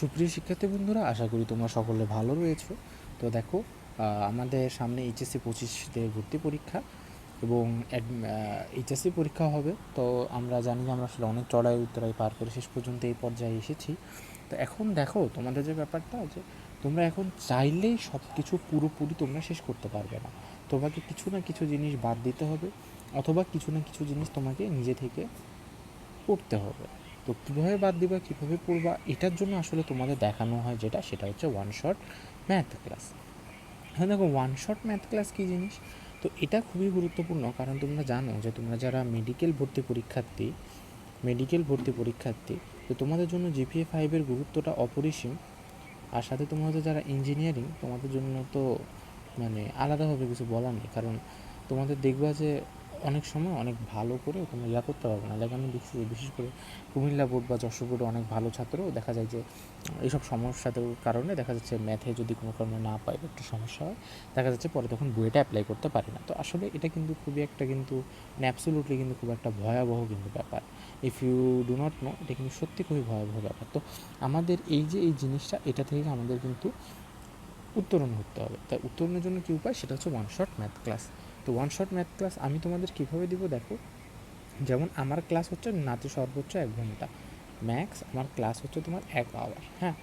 সুপ্রিয় শিক্ষার্থী বন্ধুরা, আশা করি তোমরা সকলে ভালো রয়েছো। তো দেখো আমাদের সামনে এইচএসসি পঁচিশে ভর্তি পরীক্ষা এবং এইচএসসি পরীক্ষা হবে। তো আমরা জানি যে আমরা আসলে অনেক চড়াই উত্তরাই পার করে শেষ পর্যন্ত এই পর্যায়ে এসেছি। তো এখন দেখো, তোমাদের যে ব্যাপারটা যে তোমরা এখন চাইলেই সব কিছু পুরোপুরি তোমরা শেষ করতে পারবে না। তোমাকে কিছু না কিছু জিনিস বাদ দিতে হবে, অথবা কিছু না কিছু জিনিস তোমাকে নিজে থেকে পড়তে হবে। তো কীভাবে বাদ দিবা, কীভাবে পড়বা, এটার জন্য আসলে তোমাদের দেখানো হয় যেটা, সেটা হচ্ছে ওয়ান শট ম্যাথ ক্লাস হ্যাঁ দেখো ওয়ান শট ম্যাথ ক্লাস কী জিনিস? তো এটা খুবই গুরুত্বপূর্ণ, কারণ তোমরা জানো যে তোমরা যারা মেডিকেল ভর্তি পরীক্ষার্থী মেডিকেল ভর্তি পরীক্ষার্থী, তো তোমাদের জন্য জিপিএ ফাইভের গুরুত্বটা অপরিসীম। আর সাথে তোমাদের যারা ইঞ্জিনিয়ারিং তোমাদের জন্য তো মানে আলাদাভাবে কিছু বলার নেই, কারণ তোমাদের দেখবা যে অনেক সময় অনেক ভালো করে ওখানে ইয়া করতে পারবে না। লাইক আমি দেখছি যে বিশেষ করে কুমিল্লা বোর্ড বা যশোর বোর্ডে অনেক ভালো ছাত্র দেখা যায় যে, এইসব সমস্যাদের কারণে দেখা যাচ্ছে ম্যাথে যদি কোনো কারণে না পায় একটু সমস্যা হয়, দেখা যাচ্ছে পরে তখন বইটা অ্যাপ্লাই করতে পারে না। তো আসলে এটা কিন্তু খুবই একটা কিন্তু অ্যাবসোলুটলি কিন্তু খুব একটা ভয়াবহ কিন্তু ব্যাপার। If you do not know এটা কিন্তু সত্যি খুবই ভয়াবহ ব্যাপার। তো আমাদের এই যে, এই জিনিসটা, এটা থেকে আমাদের কিন্তু উত্তরণ করতে হবে। তাই উত্তরণের জন্য কী উপায়? সেটা হচ্ছে ওয়ান শট ম্যাথ ক্লাস তো ওয়ান শট ম্যাথ ক্লাস আমি তোমাদের কীভাবে দিব দেখো? যেমন আমার ক্লাস হচ্ছে নাতে সর্বোচ্চ এক ঘণ্টা ম্যাক্স আমার ক্লাস হচ্ছে তোমার এক আওয়ার হ্যাঁ?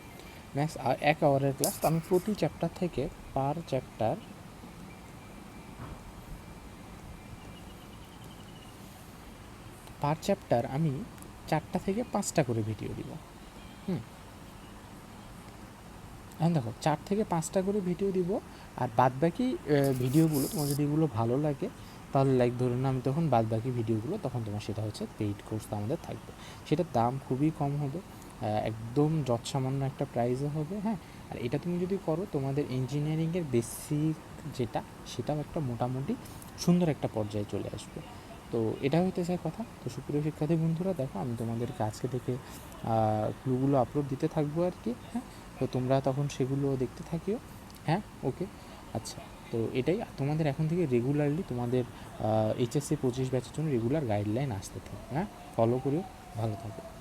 ম্যাক্স এক আওয়ারের ক্লাস তো আমি প্রতি চ্যাপ্টার থেকে পার চ্যাপ্টার পার চ্যাপ্টার আমি চারটা থেকে পাঁচটা করে ভিডিও দিব। এখন দেখো, চার থেকে পাঁচটা করে ভিডিও দিব, আর বাদ বাকি ভিডিওগুলো তোমার যদি এগুলো ভালো লাগে, তাহলে লাইক ধরে ধরুন আমি তখন বাদ বাকি ভিডিওগুলো তখন তোমার সেটা হচ্ছে পেইড কোর্স আমাদের থাকবে। সেটার দাম খুবই কম হবে একদম যৎসামান্য একটা প্রাইসে হবে হ্যাঁ? আর এটা তুমি যদি করো, তোমাদের ইঞ্জিনিয়ারিংয়ের বেসিক যেটা, সেটাও একটা মোটামুটি সুন্দর একটা পর্যায়ে চলে আসবে। তো এটা হইতে চাই কথা। তো সুপ্রিয় শিক্ষার্থী বন্ধুরা, দেখো, আমি তোমাদেরকে আজকে থেকে ক্লুগুলো আপলোড দিতে থাকব আর কি হ্যাঁ? তো তোমরা তখন সেগুলো দেখতে থাকিও। হ্যাঁ? ওকে আচ্ছা তো এটাই। তোমাদের এখন থেকে রেগুলারলি তোমাদের এইচএসসি পঁচিশ ব্যাচের জন্য রেগুলার গাইডলাইন আসতে থাকবে হ্যাঁ? ফলো করিও। ভালো থাকো।